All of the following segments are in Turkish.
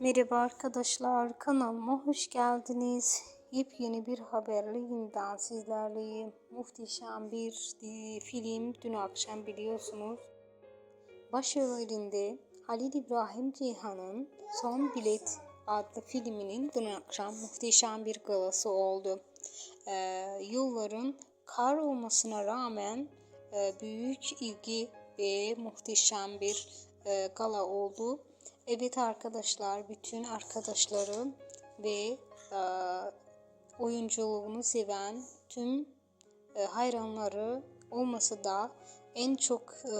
Merhaba arkadaşlar, kanalıma hoş geldiniz. Yepyeni bir haberle yeniden sizlerleyim. Muhteşem bir di- film dün akşam biliyorsunuz. Başrolünde Halil İbrahim Ceyhan'ın Son Bilet adlı filminin dün akşam muhteşem bir galası oldu. Ee, yılların kar olmasına rağmen e, büyük ilgi ve muhteşem bir e, gala oldu. Evet arkadaşlar, bütün arkadaşlarım ve e, oyunculuğunu seven tüm e, hayranları olmasa da en çok e,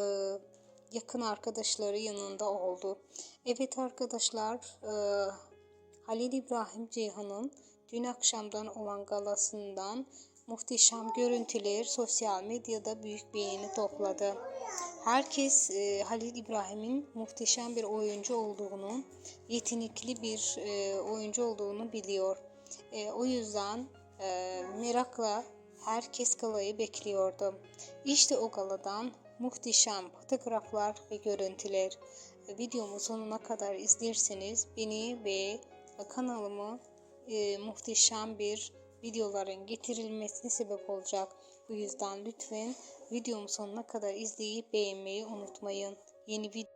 yakın arkadaşları yanında oldu. Evet arkadaşlar, e, Halil İbrahim Ceyhan'ın dün akşamdan olan galasından muhteşem görüntüler sosyal medyada büyük beğeni topladı. Herkes e, Halil İbrahim'in muhteşem bir oyuncu olduğunu, yetenekli bir e, oyuncu olduğunu biliyor. E, o yüzden e, merakla herkes galayı bekliyordu. İşte o galadan muhteşem fotoğraflar ve görüntüler. Videomu sonuna kadar izlerseniz beni ve kanalımı e, muhteşem bir videoların getirilmesine sebep olacak. Bu yüzden lütfen videomu sonuna kadar izleyip beğenmeyi unutmayın. Yeni video